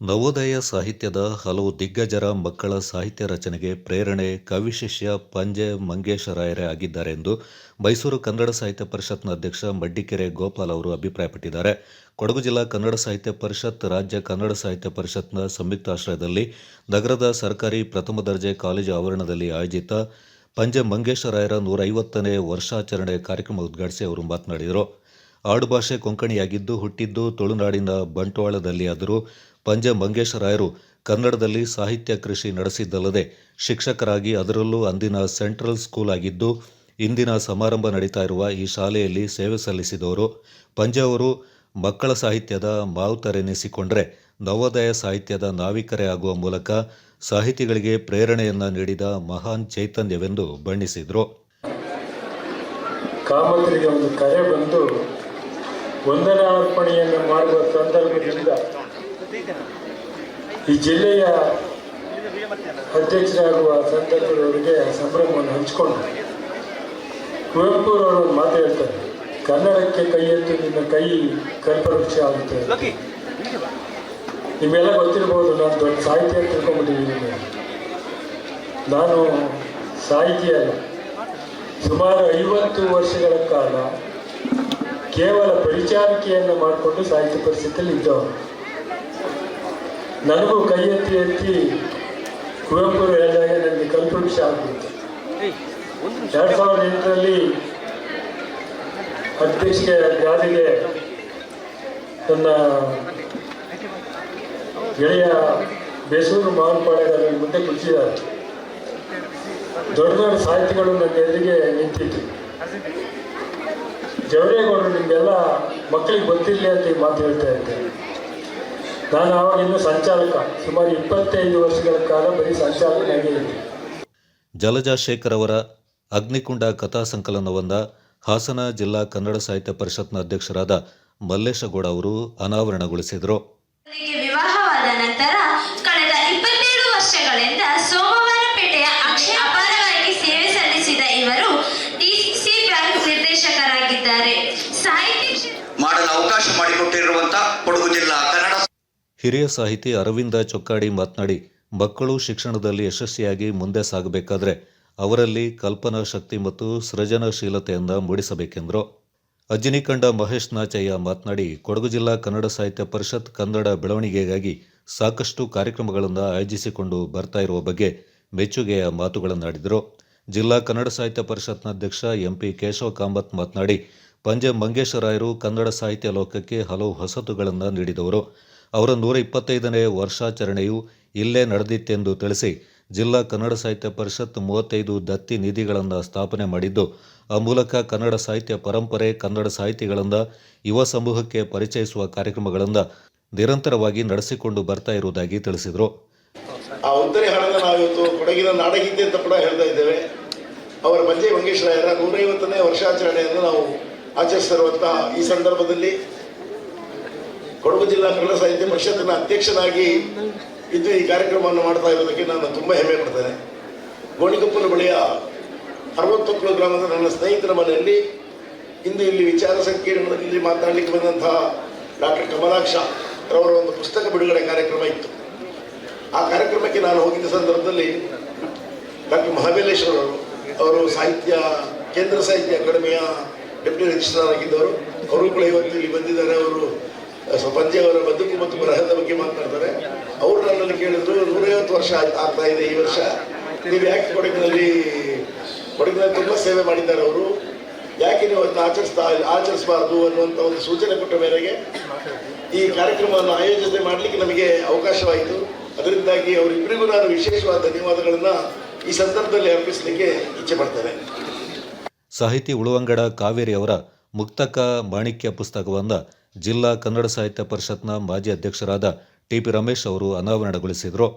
ನವೋದಯ ಸಾಹಿತ್ಯದ ಹಲವು ದಿಗ್ಗಜರ ಮಕ್ಕಳ ಸಾಹಿತ್ಯ ರಚನೆಗೆ ಪ್ರೇರಣೆ ಕವಿಶಿಷ್ಯ ಪಂಜೆ ಮಂಗೇಶರಾಯರೇ ಆಗಿದ್ದಾರೆ ಎಂದು ಮೈಸೂರು ಕನ್ನಡ ಸಾಹಿತ್ಯ ಪರಿಷತ್ನ ಅಧ್ಯಕ್ಷ ಮಡ್ಡಿಕೆರೆ ಗೋಪಾಲ್ ಅವರು ಅಭಿಪ್ರಾಯಪಟ್ಟಿದ್ದಾರೆ. ಕೊಡಗು ಜಿಲ್ಲಾ ಕನ್ನಡ ಸಾಹಿತ್ಯ ಪರಿಷತ್, ರಾಜ್ಯ ಕನ್ನಡ ಸಾಹಿತ್ಯ ಪರಿಷತ್ನ ಸಂಯುಕ್ತಾಶ್ರಯದಲ್ಲಿ ನಗರದ ಸರ್ಕಾರಿ ಪ್ರಥಮ ದರ್ಜೆ ಕಾಲೇಜು ಆವರಣದಲ್ಲಿ ಆಯೋಜಿತ ಪಂಜೆ ಮಂಗೇಶರಾಯರ ನೂರೈವತ್ತನೇ ವರ್ಷಾಚರಣೆ ಕಾರ್ಯಕ್ರಮ ಉದ್ಘಾಟಿಸಿ ಅವರು ಮಾತನಾಡಿದರು. ಆಡುಭಾಷೆ ಕೊಂಕಣಿಯಾಗಿದ್ದು, ಹುಟ್ಟಿದ್ದು ತುಳುನಾಡಿನ ಬಂಟ್ವಾಳದಲ್ಲಿ ಆದರೂ ಪಂಜ ಮಂಗೇಶರಾಯರು ಕನ್ನಡದಲ್ಲಿ ಸಾಹಿತ್ಯ ಕೃಷಿ ನಡೆಸಿದ್ದಲ್ಲದೆ ಶಿಕ್ಷಕರಾಗಿ ಅದರಲ್ಲೂ ಅಂದಿನ ಸೆಂಟ್ರಲ್ ಸ್ಕೂಲ್ ಆಗಿದ್ದು ಇಂದಿನ ಸಮಾರಂಭ ನಡೀತಾ ಇರುವ ಈ ಶಾಲೆಯಲ್ಲಿ ಸೇವೆ ಸಲ್ಲಿಸಿದವರು ಪಂಜ ಅವರು ಮಕ್ಕಳ ಸಾಹಿತ್ಯದ ಮಾವುತರೆನಿಸಿಕೊಂಡರೆ ನವೋದಯ ಸಾಹಿತ್ಯದ ನಾವಿಕರೇ ಆಗುವ ಮೂಲಕ ಸಾಹಿತಿಗಳಿಗೆ ಪ್ರೇರಣೆಯನ್ನ ನೀಡಿದ ಮಹಾನ್ ಚೈತನ್ಯವೆಂದು ಬಣ್ಣಿಸಿದರು. ಕಾಮತರಿಗೆ ಒಂದು ಕರೆ ಬಂದು ವಂದನಾ ಅರ್ಪಣೆಯನ್ನು ಮಾಡುವ ಸಂದರ್ಭದಿಂದ ಈ ಜಿಲ್ಲೆಯ ಅಧ್ಯಕ್ಷರಾಗುವ ಸಂದರ್ಭದವರಿಗೆ ಸಂಭ್ರಮವನ್ನು ಹಂಚಿಕೊಂಡು ಕುವೆಂಪುರವರು ಮಾತು ಹೇಳ್ತಾರೆ, ಕನ್ನಡಕ್ಕೆ ಕೈ ಎತ್ತು, ನಿನ್ನ ಕೈ ಕಲ್ಪವೃಕ್ಷ ಆಗುತ್ತೆ. ನಿಮ್ಮೆಲ್ಲ ಗೊತ್ತಿರ್ಬೋದು, ನಾನು ದೊಡ್ಡ ಸಾಹಿತ್ಯ ಅಂತ ನಾನು ಸಾಹಿತಿ ಸುಮಾರು ಐವತ್ತು ವರ್ಷಗಳ ಕಾಲ ಕೇವಲ ಪರಿಚಾರಿಕೆಯನ್ನು ಮಾಡಿಕೊಂಡು ಸಾಹಿತ್ಯ ಪರಿಸ್ಥಿತಿಯಲ್ಲಿ ಇದ್ದವನು. ನನಗೂ ಕೈ ಎತ್ತಿ ಎತ್ತಿ ಕುವೆಂಪು ಹೇಳಿದಾಗ ನನಗೆ ಕಲ್ಪವೃಕ್ಷ ಆಗ್ಬಿಟ್ಟು ಎರಡು ಸಾವಿರದ ಎಂಟರಲ್ಲಿ ಅಧ್ಯಕ್ಷೆ ಗಾದಿಗೆ ನನ್ನ ಗೆಳೆಯ ಬೇಸೂರು ಮಾವನಪಾಳ್ಯಗಾರ ಮುಂದೆ ಕುಳಿಸಿದ್ದಾರೆ ದೊಡ್ಡ ದೊಡ್ಡ ಸಾಹಿತಿಗಳು ನನ್ನ ಎದುರಿಗೆ ನಿಂತಿತ್ತು ಜವರೇಗೌಡರು ನಿಮಗೆಲ್ಲ ಮಕ್ಕಳಿಗೆ ಗೊತ್ತಿರಲಿ ಅಂತ ಮಾತು ಹೇಳ್ತಾ ಇದ್ದೆ. ನಾನು ಆವಾಗ ಇನ್ನೂ ಸಂಚಾಲಕ ಸುಮಾರು ಇಪ್ಪತ್ತೈದು ವರ್ಷಗಳ ಕಾಲ ಬರೀ ಸಂಚಾಲಕನಾಗಿದ್ದೀನಿ ಇದ್ದೆ. ಜಲಜಾ ಶೇಖರ್ ಅವರ ಅಗ್ನಿಕುಂಡ ಕಥಾ ಸಂಕಲನವನ್ನ ಹಾಸನ ಜಿಲ್ಲಾ ಕನ್ನಡ ಸಾಹಿತ್ಯ ಪರಿಷತ್ನ ಅಧ್ಯಕ್ಷರಾದ ಮಲ್ಲೇಶಗೌಡ ಅವರು ಅನಾವರಣಗೊಳಿಸಿದರು. ವಿವಾಹವಾದ ನಂತರ ಕಳೆದ ಇಪ್ಪತ್ತೇಳು ವರ್ಷಗಳಿಂದ ಸೋಮವಾರಪೇಟೆಯ ಅಕ್ಷಯ ಅಪಾರವಾಗಿ ಸೇವೆ ಸಲ್ಲಿಸಿದ ಇವರು ಡಿಸಿಸಿ ಬ್ಯಾಂಕ್ ನಿರ್ದೇಶಕರಾಗಿದ್ದಾರೆ. ಸಾಹಿತ್ಯ ಮಾಡಲು ಅವಕಾಶ ಮಾಡಿಕೊಟ್ಟಿರುವಂತಹ ಕೊಡಗು ಜಿಲ್ಲಾ ಹಿರಿಯ ಸಾಹಿತಿ ಅರವಿಂದ ಚೊಕ್ಕಾಡಿ ಮಾತನಾಡಿ, ಮಕ್ಕಳು ಶಿಕ್ಷಣದಲ್ಲಿ ಯಶಸ್ವಿಯಾಗಿ ಮುಂದೆ ಸಾಗಬೇಕಾದರೆ ಅವರಲ್ಲಿ ಕಲ್ಪನಾ ಶಕ್ತಿ ಮತ್ತು ಸೃಜನಶೀಲತೆಯನ್ನು ಮೂಡಿಸಬೇಕೆಂದರು. ಅಜ್ಜಿನಿಕಂಡ ಮಹೇಶ್ ನಾಚಯ್ಯ ಮಾತನಾಡಿ, ಕೊಡಗು ಜಿಲ್ಲಾ ಕನ್ನಡ ಸಾಹಿತ್ಯ ಪರಿಷತ್ ಕನ್ನಡ ಬೆಳವಣಿಗೆಗಾಗಿ ಸಾಕಷ್ಟು ಕಾರ್ಯಕ್ರಮಗಳನ್ನು ಆಯೋಜಿಸಿಕೊಂಡು ಬರ್ತಾ ಇರುವ ಬಗ್ಗೆ ಮೆಚ್ಚುಗೆಯ ಮಾತುಗಳನ್ನಾಡಿದರು. ಜಿಲ್ಲಾ ಕನ್ನಡ ಸಾಹಿತ್ಯ ಪರಿಷತ್ನ ಅಧ್ಯಕ್ಷ ಎಂಪಿ ಕೇಶವ ಕಾಮತ್ ಮಾತನಾಡಿ, ಪಂಜೆ ಮಂಗೇಶರಾಯರು ಕನ್ನಡ ಸಾಹಿತ್ಯ ಲೋಕಕ್ಕೆ ಹಲವು ಹೊಸತುಗಳನ್ನು ನೀಡಿದವರು. ಅವರ ನೂರ ಇಪ್ಪತ್ತೈದನೇ ವರ್ಷಾಚರಣೆಯು ಇಲ್ಲೇ ನಡೆದಿತ್ತೆಂದು ತಿಳಿಸಿ ಜಿಲ್ಲಾ ಕನ್ನಡ ಸಾಹಿತ್ಯ ಪರಿಷತ್ ಮೂವತ್ತೈದು ದತ್ತಿ ನಿಧಿಗಳನ್ನು ಸ್ಥಾಪನೆ ಮಾಡಿದ್ದು, ಆ ಮೂಲಕ ಕನ್ನಡ ಸಾಹಿತ್ಯ ಪರಂಪರೆ, ಕನ್ನಡ ಸಾಹಿತಿಗಳನ್ನು ಯುವ ಸಮೂಹಕ್ಕೆ ಪರಿಚಯಿಸುವ ಕಾರ್ಯಕ್ರಮಗಳನ್ನು ನಿರಂತರವಾಗಿ ನಡೆಸಿಕೊಂಡು ಬರ್ತಾ ಇರುವುದಾಗಿ ತಿಳಿಸಿದರು. ಆ ಉತ್ತರಿ ನಾವು ಕೊಡಗಿನ ನಾಡಗೀತೆ ಅಂತ ಕೂಡ ಹೇಳ್ತಾ ಇದ್ದೇವೆ. ಅವರ ಪಂಜೆ ಮಂಗೇಶ್ವರಾಯರ ನೂರೈವತ್ತನೇ ವರ್ಷಾಚರಣೆಯನ್ನು ನಾವು ಆಚರಿಸಿರುವಂತಹ ಈ ಸಂದರ್ಭದಲ್ಲಿ ಕೊಡಗು ಜಿಲ್ಲಾ ಕನ್ನಡ ಸಾಹಿತ್ಯ ಪರಿಷತ್ತಿನ ಅಧ್ಯಕ್ಷನಾಗಿ ಇದ್ದು ಈ ಕಾರ್ಯಕ್ರಮವನ್ನು ಮಾಡ್ತಾ ಇರೋದಕ್ಕೆ ನಾನು ತುಂಬ ಹೆಮ್ಮೆ ಪಡ್ತೇನೆ. ಗೋಣಿಕೊಪ್ಪನ ಬಳಿಯ ಅರವತ್ತೊಕ್ಕಲು ಗ್ರಾಮದ ನನ್ನ ಸ್ನೇಹಿತರ ಮನೆಯಲ್ಲಿ ಇಂದು ಇಲ್ಲಿ ವಿಚಾರ ಸಂಕಿರಣದಲ್ಲಿ ಮಾತನಾಡಲಿಕ್ಕೆ ಬಂದಂತಹ ಡಾಕ್ಟರ್ ಕಮಲಾಕ್ಷ ರವರ ಒಂದು ಪುಸ್ತಕ ಬಿಡುಗಡೆ ಕಾರ್ಯಕ್ರಮ ಇತ್ತು. ಆ ಕಾರ್ಯಕ್ರಮಕ್ಕೆ ನಾನು ಹೋಗಿದ್ದ ಸಂದರ್ಭದಲ್ಲಿ ಡಾಕ್ಟರ್ ಮಹಾಬಲೇಶ್ವರ ಅವರು ಅವರು ಸಾಹಿತ್ಯ, ಕೇಂದ್ರ ಸಾಹಿತ್ಯ ಅಕಾಡೆಮಿಯ ಡೆಪ್ಯೂಟಿ ರಿಜಿಸ್ಟ್ರಾರ್ ಆಗಿದ್ದವರು. ಅವರು ಕೂಡ ಇವತ್ತು ಇಲ್ಲಿ ಬಂದಿದ್ದಾರೆ. ಅವರು ಅಹ್, ಪಂಜೆ ಅವರ ಬದುಕು ಮತ್ತು ಬರಹದ ಬಗ್ಗೆ ಮಾತನಾಡ್ತಾರೆ ಅವರು ನನ್ನನ್ನು ಕೇಳಿದ್ರು ನೂರೈವತ್ತು ವರ್ಷ ಆಗ್ತಾ ಇದೆ ಈ ವರ್ಷ. ನೀವು ಯಾಕೆ ಕೊಡಗಿನಲ್ಲಿ ಕೊಡಗಿನಲ್ಲಿ ತುಂಬ ಸೇವೆ ಮಾಡಿದ್ದಾರೆ ಅವರು. ಯಾಕೆ ನೀವು ಅದನ್ನ ಆಚರಿಸ್ತಾ ಆಚರಿಸಬಾರ್ದು ಅನ್ನುವಂಥ ಒಂದು ಸೂಚನೆ ಕೊಟ್ಟ ಮೇರೆಗೆ ಈ ಕಾರ್ಯಕ್ರಮವನ್ನು ಆಯೋಜನೆ ಮಾಡಲಿಕ್ಕೆ ನಮಗೆ ಅವಕಾಶವಾಯಿತು. ಅದರಿಂದಾಗಿ ಅವರಿಬ್ಬರಿಗೂ ನಾನು ವಿಶೇಷವಾದ ಧನ್ಯವಾದಗಳನ್ನು ಈ ಸಂದರ್ಭದಲ್ಲಿ ಅರ್ಪಿಸಲಿಕ್ಕೆ ಇಚ್ಛೆ ಪಡ್ತೇನೆ. ಸಾಹಿತಿ ಉಳುವಂಗಡ ಕಾವೇರಿ ಅವರ ಮುಕ್ತಕ ಮಾಣಿಕ್ಯ ಪುಸ್ತಕವನ್ನು ಜಿಲ್ಲಾ ಕನ್ನಡ ಸಾಹಿತ್ಯ ಪರಿಷತ್ನ ಮಾಜಿ ಅಧ್ಯಕ್ಷರಾದ ಟಿ ಪಿ ರಮೇಶ್ ಅವರು ಅನಾವರಣಗೊಳಿಸಿದರು.